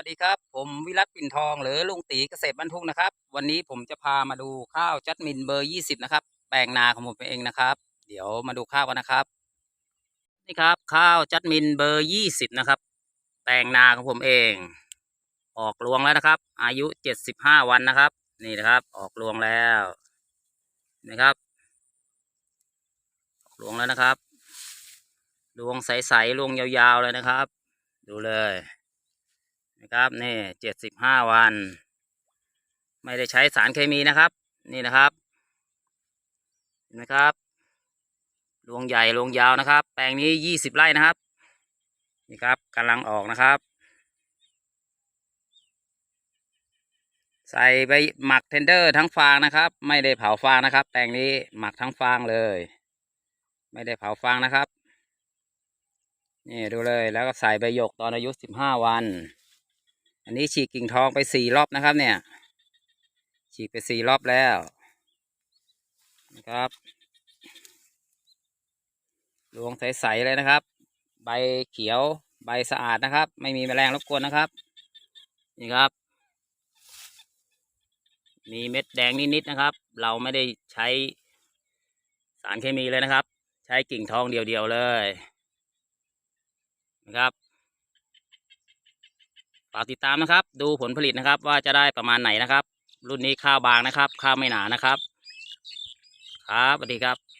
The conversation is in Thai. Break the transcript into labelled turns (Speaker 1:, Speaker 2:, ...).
Speaker 1: วัสดีครับ ผมวิรัตปิ่นทอง หรือลุงตีเกษตรบรรทุกนะครับ วันนี้ผมจะพามาดูข้าวจัดมินเบอร์ยี่สิบนะครับ แปลงนาของผมเองนะครับ เดี๋ยวมาดูข้าวกันนะครับ นี่ครับ ข้าวจัดมินเบอร์ยี่สิบนะครับ แปลงนาของผมเอง ออกรวงแล้วนะครับ อายุเจ็ดสิบห้าวันนะครับ นี่นะครับ ออกรวงแล้วนะครับ ออกรวงแล้วนะครับรวงใสๆรวงยาวๆเลยนะครับ ดูเลย นะครับนี่เจ็ดสิบห้าวัน ไม่ได้ใช้สารเคมีนะครับ นี่นะครับเห็นไหมครับรวงใหญ่รวงยาวนะครับ แปลงนี้ยี่สิบไร่นะครับ นี่ครับกำลังออกนะครับ ใส่ใบหมักเทนเดอร์ทั้งฟางนะครับ ไม่ได้เผาฟางนะครับ แปลงนี้หมักทั้งฟางเลย ไม่ได้เผาฟางนะครับนี่ดูเลยแล้วก็ใส่ใบหยกตอนอายุสิบห้าวัน อันนี้ฉีกกิ่งทองไปสี่รอบนะครับ เนี่ย ฉีกไปสี่รอบแล้วนะครับรวงใสๆเลยนะครับ ใบเขียวใบสะอาดนะครับ ไม่มีแมลงรบกวนนะครับ นี่ครับ มีเม็ดแดงนิดๆนะครับ เราไม่ได้ใช้สารเคมีเลยนะครับ ใช้กิ่งทองเดียวๆเลยนะครับากติดตามนะครับ ดูผลผลิตนะครับ ว่าจะได้ประมาณไหนนะครับ รุ่นนี้ข้าวบางนะครับ ข้าวไม่หนานะครับ ครับสวัสดีครับ